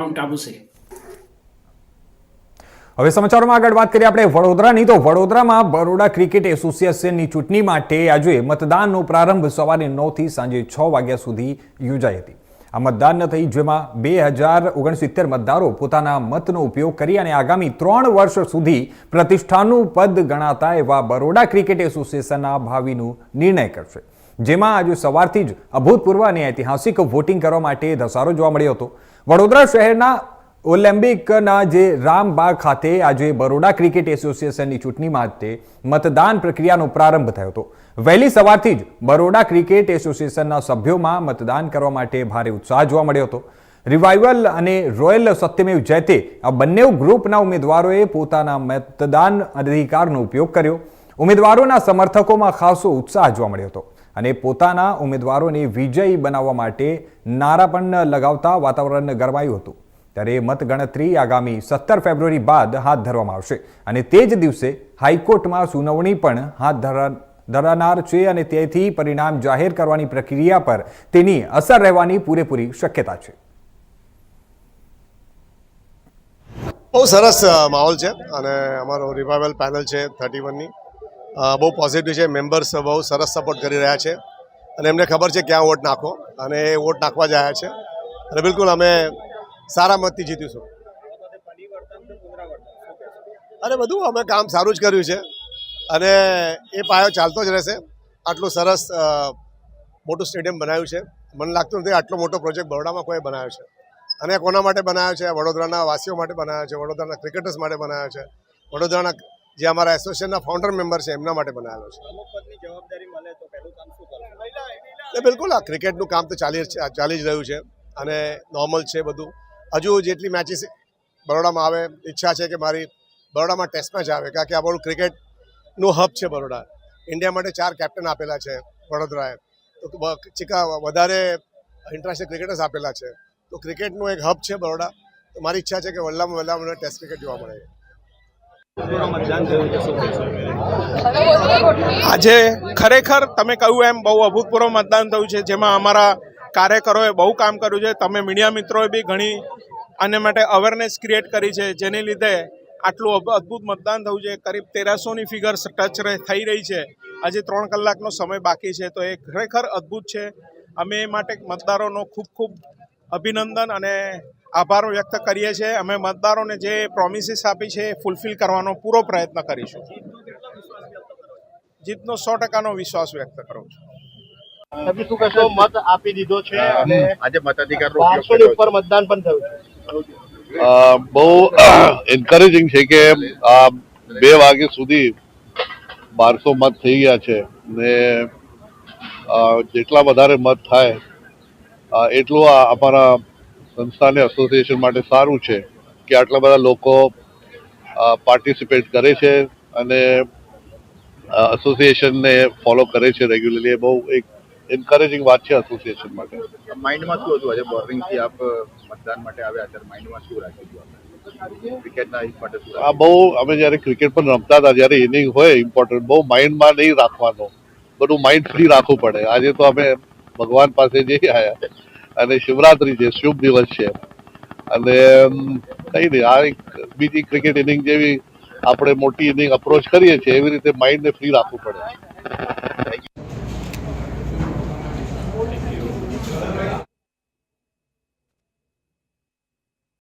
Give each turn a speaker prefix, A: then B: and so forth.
A: Mount Abu છે
B: હવે સમાચારોમાં આગળ વાત કરીએ આપણે વડોદરાની. તો વડોદરામાં બરોડા ક્રિકેટ એસોસિએશનની ચૂંટણી માટે આજે મતદાનનો પ્રારંભ સવારે નવથી સાંજે છ વાગ્યા સુધી યોજાઈ હતી. આ મતદાન થઈ જેમાં બે હજાર ઓગણસિત્તેર મતદારો પોતાના મતનો ઉપયોગ કરી અને આગામી ત્રણ વર્ષ સુધી પ્રતિષ્ઠાનું પદ ગણાતા એવા બરોડા ક્રિકેટ એસોસિએશનના ભાવિનું નિર્ણય કરશે. જેમાં આજે સવારથી જ અભૂતપૂર્વ અને ઐતિહાસિક વોટિંગ કરવા માટે ધસારો જોવા મળ્યો હતો. વડોદરા શહેરના ઓલિમ્પિકના જે રામબાગ ખાતે આજે બરોડા ક્રિકેટ એસોસિએશનની ચૂંટણી માટે મતદાન પ્રક્રિયાનો પ્રારંભ થયો હતો. વહેલી સવારથી જ બરોડા ક્રિકેટ એસોસિએશનના સભ્યોમાં મતદાન કરવા માટે ભારે ઉત્સાહ જોવા મળ્યો હતો. રિવાઇવલ અને રોયલ સત્યમેવ જયતે આ બંને ગ્રુપના ઉમેદવારોએ પોતાના મતદાન અધિકારનો ઉપયોગ કર્યો. ઉમેદવારોના સમર્થકોમાં ખાસો ઉત્સાહ જોવા મળ્યો હતો. અને પોતાના ઉમેદવારોને વિજયી બનાવવા માટે નારા પણ લગાવતા વાતાવરણ ગરમાયું હતું. ત્યારે મતગણતરી આગામી સત્તર ફેબ્રુઆરી બાદ હાથ ધરવામાં આવશે અને તે જ દિવસે હાઈકોર્ટમાં સુનાવણી પણ હાથ ધરા, ધરાનાર છે અને તેથી પરિણામ જાહેર કરવાની પ્રક્રિયા પર તેની અસર રહેવાની પૂરેપૂરી શક્યતા છે.
C: બહુ સરસ માહોલ છે અને અમારો રિવાઇવલ પેનલ છે થર્ટી વનની બહુ પોઝિટિવ છે. મેમ્બર્સ બહુ સરસ સપોર્ટ કરી રહ્યા છે. અને એમને ખબર છે ક્યાં વોટ નાખો. અને એ વોટ નાખવા જ આવ્યા છે. અને બિલકુલ અમે સારા મતથી જીતીશું. અરે, બધું અમે કામ સારું જ કર્યું છે. અને એ પાયો ચાલતો જ રહેશે. આટલું સરસ મોટું સ્ટેડિયમ બનાવ્યું છે. મને લાગતું નથી આટલો મોટો પ્રોજેક્ટ બરોડામાં કોઈ બનાવ્યો છે. અને કોના માટે બનાવ્યો છે? વડોદરાના વાસીઓ માટે બનાવ્યો છે. વડોદરાના ક્રિકેટર્સ માટે બનાવ્યો છે. વડોદરાના જે અમારા એસોસિએશનના ફાઉન્ડર મેમ્બર છે એમના માટે બનાવેલો છે. બિલકુલ આ ક્રિકેટનું કામ તો ચાલી જ- ચાલી જ રહ્યું છે અને નોર્મલ છે બધું. હજુ જેટલી મેચીસ બરોડામાં આવે ઈચ્છા છે કે મારી બરોડામાં ટેસ્ટ મેચ આવે કારણ કે આ બધું ક્રિકેટનું હબ છે બરોડા. ઇન્ડિયા માટે ચાર કેપ્ટન આપેલા છે વડોદરાએ. તો ચીકા વધારે ઇન્ટરનેશનલ ક્રિકેટર્સ આપેલા છે. તો ક્રિકેટનું એક હબ છે બરોડા. તો મારી ઈચ્છા છે કે વલ્લામાં વલ્લામાં ટેસ્ટ ક્રિકેટ જોવા મળે.
D: આજે ખરેખર તમે કહ્યું એમ બહુ અભૂતપૂર્વ મતદાન થયું છે, જેમાં અમારા કાર્યકરોએ બહુ કામ કર્યું છે. તમે મીડિયા મિત્રોએ બી ઘણી આને માટે અવેરનેસ ક્રિએટ કરી છે, જેને લીધે આટલું અદ્ભુત મતદાન થયું છે. કરીબ તેરસોની ફિગર ટચ થઈ રહી છે. આજે ત્રણ કલાકનો સમય બાકી છે, તો એ ખરેખર અદ્ભુત છે. અમે એ માટે મતદારોનો ખૂબ ખૂબ અભિનંદન અને આભાર વ્યક્ત કરીએ છીએ. અમે મતદારોને જે પ્રોમિસીસ આપી છે એ ફૂલફિલ કરવાનો પૂરો પ્રયત્ન કરીશું. જીતનો સો ટકાનો વિશ્વાસ વ્યક્ત કરું છું.
E: તો મત આપી દીધો છે અને
F: આજે
E: ઉપર મતદાન પણ થયું છે.
F: અ, બહુ એન્કરેજિંગ છે કે આ બે વાગ્યા સુધી બારસો મત થઈ ગયા છે ને જેટલા વધારે મત થાય એટલું અમારા સંસ્થાને એસોસિએશન માટે સારું છે કે આટલા બધા લોકો પાર્ટિસિપેટ કરે છે અને એસોસિએશનને ફોલો કરે છે રેગ્યુલરલી એ બહુ એક એન્કરેજિંગ વાત છે એસોસિએશન માટે.
G: માઇન્ડમાં શું હતું આજે? બોર્ડિંગથી આપ મતદાન માટે આવ્યા ત્યારે માઇન્ડમાં શું રાખ્યું ક્રિકેટના માટે
F: આ બહુ અમે જયારે ક્રિકેટ પણ રમતા હતા જયારે ઇનિંગ હોય ઇમ્પોર્ટન્ટ બહુ માઇન્ડમાં નહીં રાખવાનો. બધું માઇન્ડ ફ્રી રાખવું પડે. આજે તો અમે ભગવાન પાસે જઈ આવ્યા. અને શિવરાત્રી છે શુભ દિવસ છે. અને કઈ નહીં, આ એક બીજી ક્રિકેટ ઇનિંગ જેવી આપણે મોટી ઇનિંગ અપ્રોચ કરીએ છીએ, એવી રીતે માઇન્ડને ફ્રી રાખવું પડે.